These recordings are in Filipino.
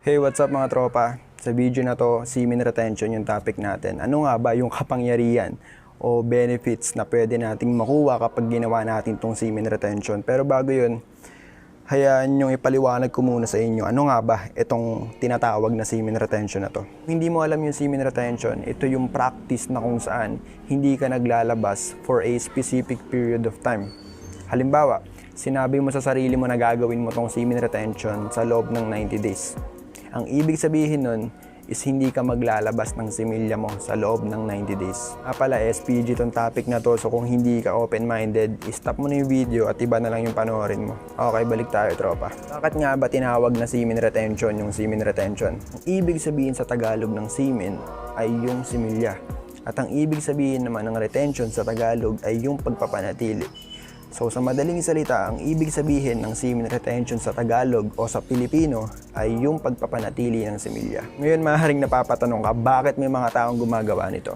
Hey, what's up mga tropa? Sa video na to, semen retention yung topic natin. Ano nga ba yung kapangyarihan o benefits na pwede nating makuha kapag ginawa natin tong semen retention? Pero bago yun, hayaan yung ipaliwanag ko muna sa inyo. Ano nga ba itong tinatawag na semen retention na to? Hindi mo alam yung semen retention, ito yung practice na kung saan hindi ka naglalabas for a specific period of time. Halimbawa, sinabi mo sa sarili mo na gagawin mo tong semen retention sa loob ng 90 days. Ang ibig sabihin nun is hindi ka maglalabas ng similya mo sa loob ng 90 days. Ah pala, SPG tong topic na to, so kung hindi ka open-minded, stop mo na yung video at iba na lang yung panoorin mo. Okay, balik tayo tropa. Bakit nga ba tinawag na semen retention yung semen retention? Ang ibig sabihin sa Tagalog ng semen ay yung similya. At ang ibig sabihin naman ng retention sa Tagalog ay yung pagpapanatili. So sa madaling salita, ang ibig sabihin ng semen retention sa Tagalog o sa Pilipino ay yung pagpapanatili ng similya. Ngayon maaaring napapatanong ka, bakit may mga taong gumagawa nito?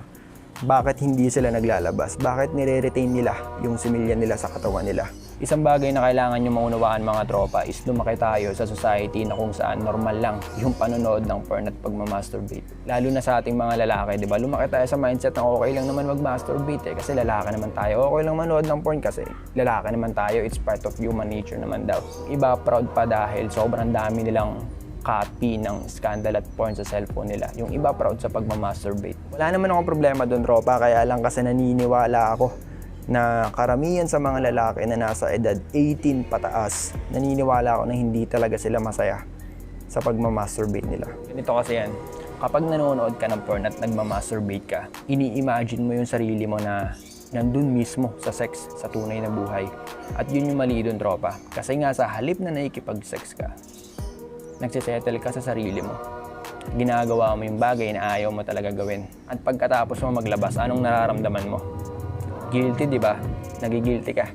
Bakit hindi sila naglalabas? Bakit nire-retain nila yung similya nila sa katawan nila? Isang bagay na kailangan nyo maunawaan mga tropa is lumaki tayo sa society na kung saan normal lang yung panonood ng porn at pagmamasturbate. Lalo na sa ating mga lalaki, di ba? Lumaki tayo sa mindset na okay lang naman mag-masturbate eh, kasi lalaki naman tayo. Okay lang manood ng porn kasi lalaki naman tayo. It's part of human nature naman daw. Iba proud pa dahil sobrang dami nilang copy ng scandal at porn sa cellphone nila. Yung iba proud sa pagmamasturbate. Wala naman akong problema doon, tropa, kaya lang kasi naniniwala ako na karamihan sa mga lalaki na nasa edad 18 pataas, naniniwala ako na hindi talaga sila masaya sa pagmamasturbate nila. Ganito kasi yan. Kapag nanonood ka ng porn at nagmamasturbate ka, ini-imagine mo yung sarili mo na nandun mismo sa sex, sa tunay na buhay. At yun yung mali dun, tropa. Kasi nga sa halip na nakikipag-sex ka, nagsisettle ka sa sarili mo. Ginagawa mo yung bagay na ayaw mo talaga gawin. At pagkatapos mo maglabas, anong nararamdaman mo? Guilty, di ba? Nagigilty ka.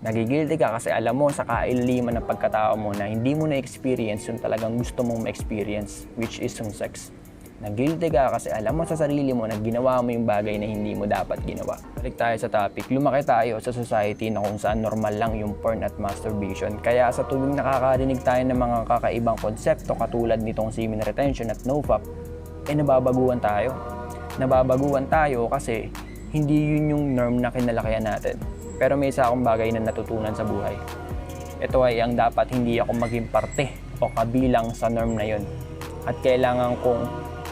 Nagigilty ka kasi alam mo sa kailiman ng pagkatao mo na hindi mo na-experience yung talagang gusto mong ma-experience, which is yung sex. Nagilty ka kasi alam mo sa sarili mo na ginawa mo yung bagay na hindi mo dapat ginawa. Balik tayo sa topic. Lumaki tayo sa society na kung saan normal lang yung porn at masturbation. Kaya sa tuwing nakakarinig tayo ng mga kakaibang konsepto katulad nitong semen retention at nofap, eh nababaguan tayo. Nababaguan tayo kasi hindi yun yung norm na kinalakihan natin. Pero may isa akong bagay na natutunan sa buhay. Ito ay ang dapat hindi ako maging parte o kabilang sa norm na yun. At kailangan kong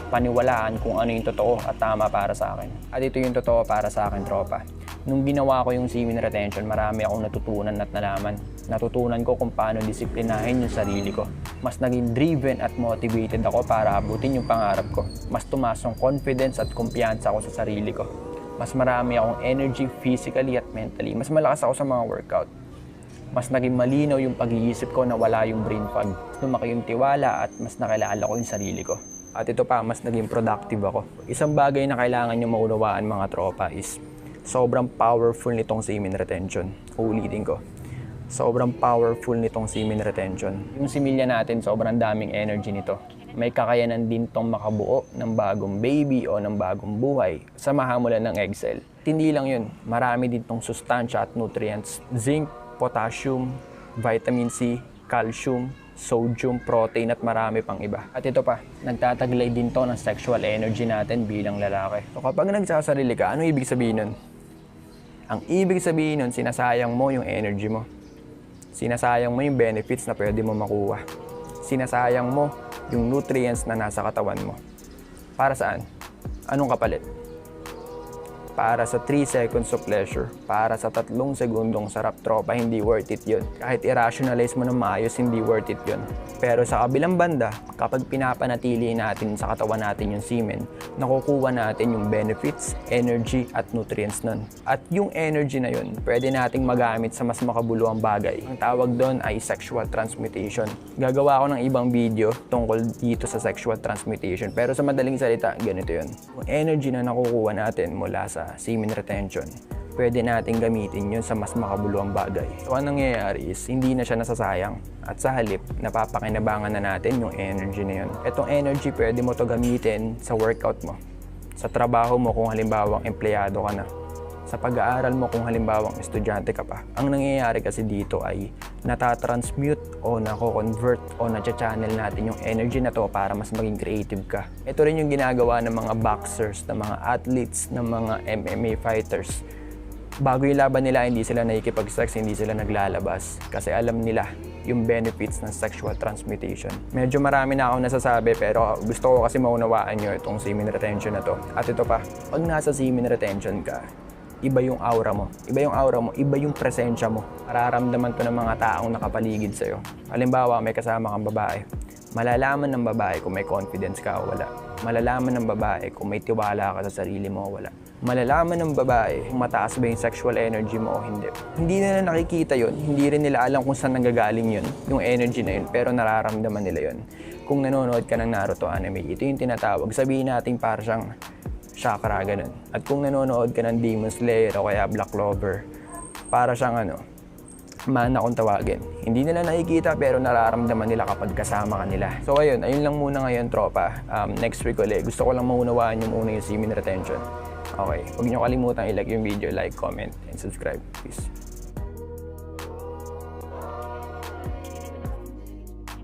paniwalaan kung ano yung totoo at tama para sa akin. At ito yung totoo para sa akin, tropa. Nung ginawa ko yung semen retention, marami akong natutunan at nalaman. Natutunan ko kung paano disiplinahin yung sarili ko. Mas naging driven at motivated ako para abutin yung pangarap ko. Mas tumaas yung confidence at kumpiyansa ko sa sarili ko. Mas marami akong energy physically at mentally. Mas malakas ako sa mga workout mas naging malinaw yung pag-iisip ko na wala yung brain fog. Lumaki yung tiwala at mas nakilala ko yung sarili ko. At ito pa, mas naging productive ako. Isang bagay na kailangan nyo maunawaan mga tropa is sobrang powerful nitong semen retention. Uulitin ko. Sobrang powerful nitong semen retention. Yung similya natin, sobrang daming energy nito. May kakayanan din tong makabuo ng bagong baby o ng bagong buhay sa mahamulan ng egg cell. Hindi lang yun, marami din tong sustansya at nutrients. Zinc, potassium, vitamin C, calcium, sodium, protein at marami pang iba. At ito pa, nagtataglay din to ng sexual energy natin bilang lalaki. So kapag nagsasarili ka, ano ibig sabihin nun? Ang ibig sabihin nun, sinasayang mo yung energy mo. Sinasayang mo yung benefits na pwede mo makuha. Sinasayang mo yung nutrients na nasa katawan mo. Para saan? Anong kapalit? Para sa 3 seconds of pleasure, para sa tatlong segundong sarap tropa, hindi worth it yun. Kahit i-rationalize mo ng maayos, hindi worth it yun. Pero sa kabilang banda, kapag pinapanatili natin sa katawan natin yung semen, nakukuha natin yung benefits, energy, at nutrients nun. At yung energy na yun, pwede nating magamit sa mas makabuluhang bagay. Ang tawag doon ay sexual transmutation. Gagawa ko ng ibang video tungkol dito sa sexual transmutation. Pero sa madaling salita, ganito yun. Yung energy na nakukuha natin mula sa semen retention, pwede natin gamitin yun sa mas makabuluhang bagay. So, ang nangyayari is, hindi na siya nasasayang. At sa halip, napapakinabangan na natin yung energy na yun. Itong energy, pwede mo to gamitin sa workout mo. Sa trabaho mo kung halimbawang empleyado ka na. Sa pag-aaral mo kung halimbawang estudyante ka pa. Ang nangyayari kasi dito ay natatransmute o nako-convert o nacha-channel natin yung energy na to para mas maging creative ka. Ito rin yung ginagawa ng mga boxers, ng mga athletes, ng mga MMA fighters. Bago yung laban nila, hindi sila nakikipag-sex, hindi sila naglalabas. Kasi alam nila yung benefits ng sexual transmutation. Medyo marami na akong nasasabi pero gusto ko kasi maunawaan nyo itong semen retention na to. At ito pa, pag nasa semen retention ka, iba yung aura mo. Iba yung aura mo, iba yung presensya mo. Mararamdaman to ng mga taong nakapaligid sa'yo. Halimbawa, may kasama kang babae. Malalaman ng babae kung may confidence ka o wala. Malalaman ng babae kung may tiwala ka sa sarili mo o wala. Malalaman ng babae kung mataas ba yung sexual energy mo o hindi. Hindi nila nakikita yun. Hindi rin nila alam kung saan nanggagaling yun, yung energy na yun. Pero nararamdaman nila yun. Kung nanonood ka ng Naruto anime, ito yung tinatawag. Sabihin natin para siyang chakra, ganun. At kung nanonood ka ng Demon Slayer o kaya Black Clover, para siyang ano, mana kung tawagin. Hindi nila nakikita pero nararamdaman nila kapag kasama ka nila. So ayun, ayun lang muna ngayon tropa. Um, next week ulit, gusto ko lang maunawaan yung muna yung semen retention. Okay, huwag niyo kalimutan i-like yung video, like, comment, and subscribe. Peace.